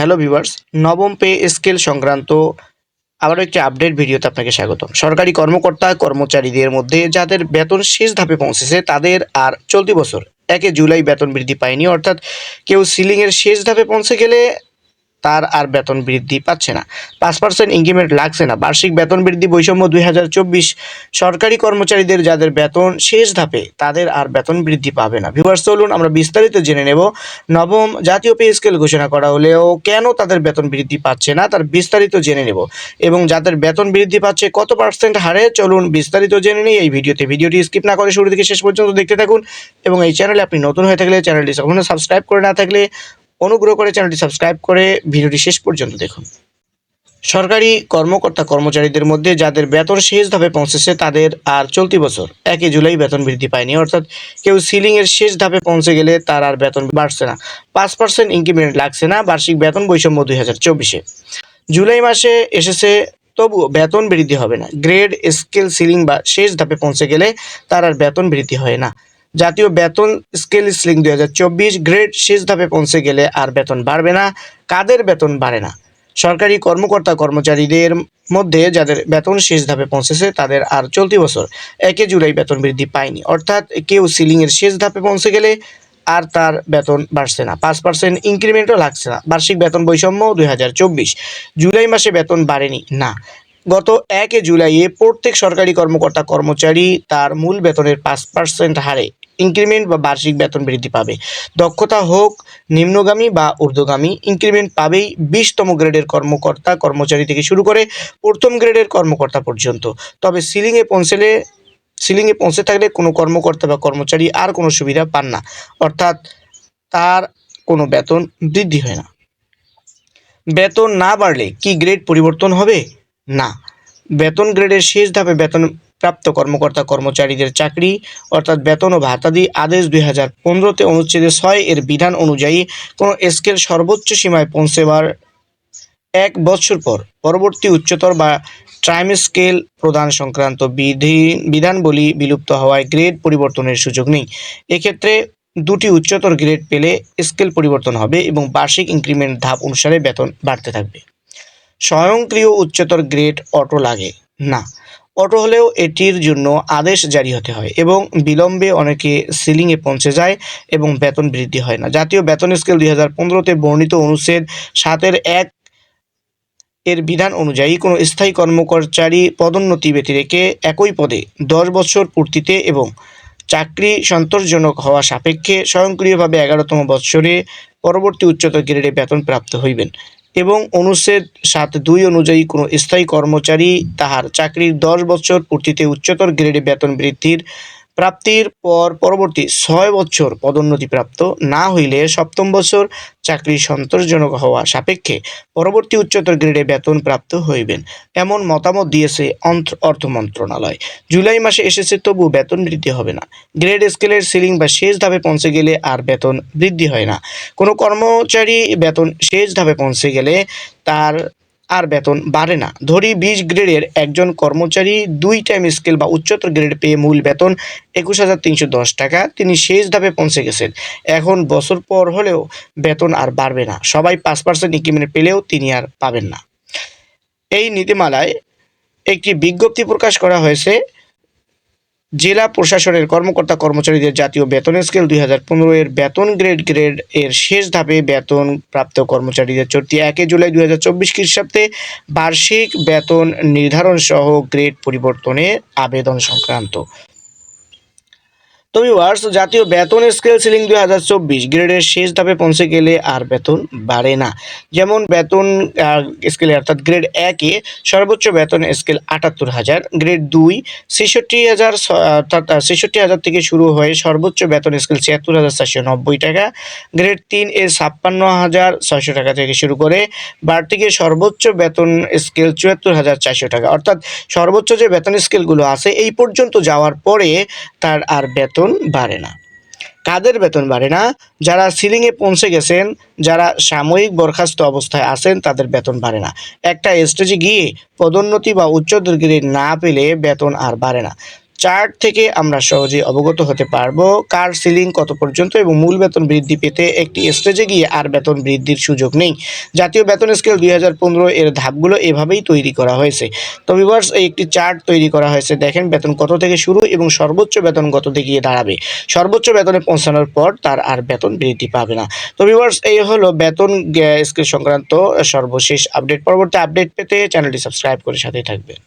Hello viewers, নবম pay scale সংক্রান্ত আবারও একটি আপডেট ভিডিওতে আপনাকে স্বাগত সরকারি কর্মকর্তা, কর্মচারীদের মধ্যে যাদের বেতন শেষ ধাপে পৌঁছেছে, তাদের আর চলতি বছর একে জুলাই বেতন বৃদ্ধি পায়নি। অর্থাৎ কেউ সিলিংয়ের শেষ ধাপে পৌঁছে গেলে তার আর বেতন বৃদ্ধি পাচ্ছে না। পাঁচ পার্সেন্ট ইনক্রিমেন্ট লাগছে না। বার্ষিক বেতন বৃদ্ধি বৈষম্য দুই হাজার চব্বিশ। সরকারি কর্মচারীদের যাদের বেতন শেষ ধাপে, তাদের আর বেতন বৃদ্ধি পাবে না। ভিউয়ার্স চলুন আমরা বিস্তারিত জেনে নেব। নবম জাতীয় পে স্কেল ঘোষণা করা হলেও কেন তাদের বেতন বৃদ্ধি পাচ্ছে না, তার বিস্তারিত জেনে নেব। এবং যাদের বেতন বৃদ্ধি পাচ্ছে কত পার্সেন্ট হারে, চলুন বিস্তারিত জেনে নিই। এই ভিডিওতে ভিডিওটি স্কিপ না করে শুরু থেকে শেষ পর্যন্ত দেখতে থাকুন। এবং এই চ্যানেলে আপনি নতুন হয়ে থাকলে চ্যানেলটি এখনও সাবস্ক্রাইব করে না থাকলে অনুগ্রহ করে চ্যানেলটি সাবস্ক্রাইব করে ভিডিওটি শেষ পর্যন্ত দেখুন। সরকারি কর্মকর্তা কর্মচারীদের মধ্যে যাদের বেতন শেষ ধাপে পৌঁছেছে, তাদের আর চলতি বছর একই জুলাই বেতন বৃদ্ধি পায়নি। অর্থাৎ কেউ সিলিংয়ের শেষ ধাপে পৌঁছে গেলে তার আর বেতন বাড়ছে না। পাঁচ পার্সেন্ট ইনক্রিমেন্ট লাগছে না বার্ষিক বেতন বৈষম্য দুই হাজার চব্বিশে। জুলাই মাসে এসেছে, তবুও বেতন বৃদ্ধি হবে না। গ্রেড স্কেল সিলিং বা শেষ ধাপে পৌঁছে গেলে তার আর বেতন বৃদ্ধি হয় না। জাতীয় বেতন স্কেল সিলিং দুই হাজার চব্বিশ, গ্রেড শেষ ধাপে পৌঁছে গেলে আর বেতন বাড়বে না, কাদের বেতন বাড়ে না? সরকারি কর্মকর্তা কর্মচারীদের মধ্যে যাদের বেতন শেষ ধাপে পৌঁছেছে, তাদের আর চলতি বছর একে জুলাই বেতন বৃদ্ধি পায়নি। অর্থাৎ কেউ সিলিংয়ের শেষ ধাপে পৌঁছে গেলে আর তার বেতন বাড়ছে না। পাঁচ পার্সেন্ট ইনক্রিমেন্টও লাগছে না। বার্ষিক বেতন বৈষম্য দুই হাজার চব্বিশ। জুলাই মাসে বেতন বাড়েনি, না। গত একে জুলাইয়ে প্রত্যেক সরকারি কর্মকর্তা কর্মচারী তার মূল বেতনের পাঁচ পার্সেন্ট হারে ইনক্রিমেন্ট বা বার্ষিক বেতন বৃদ্ধি পাবে। দক্ষতা হোক, নিম্নগামী বা ঊর্ধ্বগামী ইনক্রিমেন্ট পাবেই বিশতম গ্রেডের কর্মকর্তা, কর্মচারী থেকে শুরু করে প্রথম গ্রেডের কর্মকর্তা পর্যন্ত। তবে সিলিংয়ে পৌঁছলে সিলিংয়ে পৌঁছে থাকলে কোনো কর্মকর্তা বা কর্মচারী আর কোনো সুবিধা পান না। অর্থাৎ তার কোনো বেতন বৃদ্ধি হয় না। বেতন না বাড়লে কি গ্রেড পরিবর্তন হবে? না। বেতন গ্রেডের শেষ ধাপে বেতন প্রাপ্ত কর্মকর্তা কর্মচারীদের চাকরি, অর্থাৎ বেতন ও ভাতাদি আদেশ দুই হাজার পনেরোতে অনুচ্ছেদে ছয় এর বিধান অনুযায়ী কোনো স্কেল সর্বোচ্চ সীমায় পৌঁছেবার এক বছর পর পরবর্তী উচ্চতর বা ট্রাইম স্কেল প্রদান সংক্রান্ত বিধি, বিধানবলী বিলুপ্ত হওয়ায় গ্রেড পরিবর্তনের সুযোগ নেই। এক্ষেত্রে দুটি উচ্চতর গ্রেড পেলে স্কেল পরিবর্তন হবে এবং বার্ষিক ইনক্রিমেন্ট ধাপ অনুসারে বেতন বাড়তে থাকবে। স্বয়ংক্রিয় উচ্চতর গ্রেড অটো লাগে। না অটো হলেও এটির জন্য আদেশ জারি হতে হয় এবং বিলম্বে অনেকে সিলিংয়ে পৌঁছে যায় এবং বেতন বৃদ্ধি হয় না। জাতীয় বেতন স্কেল দুই হাজার পনেরোতে বর্ণিত অনুচ্ছেদ সাতের এক এর বিধান অনুযায়ী কোনো স্থায়ী কর্মচারী পদোন্নতি ব্যতিরেকে একই পদে দশ বছর পূর্তিতে এবং চাকরি সন্তোষজনক হওয়া সাপেক্ষে স্বয়ংক্রিয়ভাবে এগারোতম বৎসরে পরবর্তী উচ্চতর গ্রেডে বেতন প্রাপ্ত হইবেন। এবং অনুচ্ছেদ সাত দুই অনুযায়ী কোনো স্থায়ী কর্মচারী তাহার চাকরির দশ বছর পূর্তিতে উচ্চতর গ্রেডে বেতন বৃদ্ধির প্রাপ্তির পর পরবর্তী ছয় বছর পদোন্নতি প্রাপ্ত না হইলে সপ্তম বছর চাকরি সন্তোষজনক হওয়া সাপেক্ষে পরবর্তী উচ্চতর গ্রেডে বেতন প্রাপ্ত হইবেন। এমন মতামত দিয়েছে অর্থ মন্ত্রণালয়। জুলাই মাসে এসেছে, তবু বেতন বৃদ্ধি হবে না। গ্রেড স্কেলের সিলিং বা শেষ ধাপে পৌঁছে গেলে আর বেতন বৃদ্ধি হয় না। কোনো কর্মচারী বেতন শেষ ধাপে পৌঁছে গেলে তার আর বেতন বাড়ে না। ধরি বিশ গ্রেডের একজন কর্মচারী দুই টাইম স্কেল বা উচ্চতর গ্রেড পেয়ে মূল বেতন একুশ হাজার তিনশো দশ টাকা, তিনি শেষ ধাপে পৌঁছে গেছেন। এখন বছর পর হলেও বেতন আর বাড়বে না। সবাই পাঁচ পার্সেন্ট ইনক্রিমেন্ট পেলেও তিনি আর পাবেন না। এই নীতিমালায় একটি বিজ্ঞপ্তি প্রকাশ করা হয়েছে জেলা প্রশাসনের কর্মকর্তা কর্মচারীদের জাতীয় বেতন স্কেল দুই হাজার পনেরো এর বেতন গ্রেড গ্রেড এর শেষ ধাপে বেতন প্রাপ্ত কর্মচারীদের চলতি একে জুলাই দুই হাজার চব্বিশ খ্রিস্টাব্দে বার্ষিক বেতন নির্ধারণ সহ গ্রেড পরিবর্তনের আবেদন সংক্রান্ত। তো ভিউয়ার্স জাতীয় বেতন স্কেল সিলিং দুই হাজার চব্বিশ, গ্রেডের শেষ ধাপে পৌঁছে গেলে আর বেতন বাড়ে না। যেমন বেতন স্কেলে অর্থাৎ গ্রেড একে সর্বোচ্চ বেতন স্কেল আটাত্তর হাজার গ্রেড দুই ছেষট্টি হাজার অর্থাৎ ছেষট্টি হাজার থেকে শুরু হয়ে সর্বোচ্চ বেতন স্কেল ছিয়াত্তর হাজার চারশো নব্বই টাকা গ্রেড তিন এ ছাপ্পান্ন হাজার ছয়শো টাকা থেকে শুরু করে বাড়তি গিয়ে সর্বোচ্চ বেতন স্কেল চুয়াত্তর হাজার চারশো টাকা। অর্থাৎ সর্বোচ্চ যে বেতন স্কেলগুলো আছে, এই পর্যন্ত যাওয়ার পরে তার আর বেতন বাড়ে না। কাদের বেতন বাড়ে না? যারা সিলিংয়ে পৌঁছে গেছেন, যারা সাময়িক বরখাস্ত অবস্থায় আছেন, তাদের বেতন বাড়ে না। একটা স্টেজে গিয়ে পদোন্নতি বা উচ্চ গ্রেড না পেলে বেতন আর বাড়ে না। চার্ট থেকে আমরা সহজেই অবগত হতে পারব কার সিলিং কত পর্যন্ত এবং মূল বেতন বৃদ্ধি পেতে একটি স্টেজে গিয়ে আর বেতন বৃদ্ধির সুযোগ নেই। জাতীয় বেতন স্কেল দুই হাজার পনেরো এর ধাপগুলো এভাবেই তৈরি করা হয়েছে। তো ভিউয়ার্স এই একটি চার্ট তৈরি করা হয়েছে। দেখেন বেতন কত থেকে শুরু এবং সর্বোচ্চ বেতন কততে গিয়ে দাঁড়াবে। সর্বোচ্চ বেতনে পৌঁছানোর পর তার আর বেতন বৃদ্ধি পাবে না। তো ভিউয়ার্স এই হলো বেতন স্কেল সংক্রান্ত সর্বশেষ আপডেট। পরবর্তী আপডেট পেতে চ্যানেলটি সাবস্ক্রাইব করে সাথেই থাকবেন।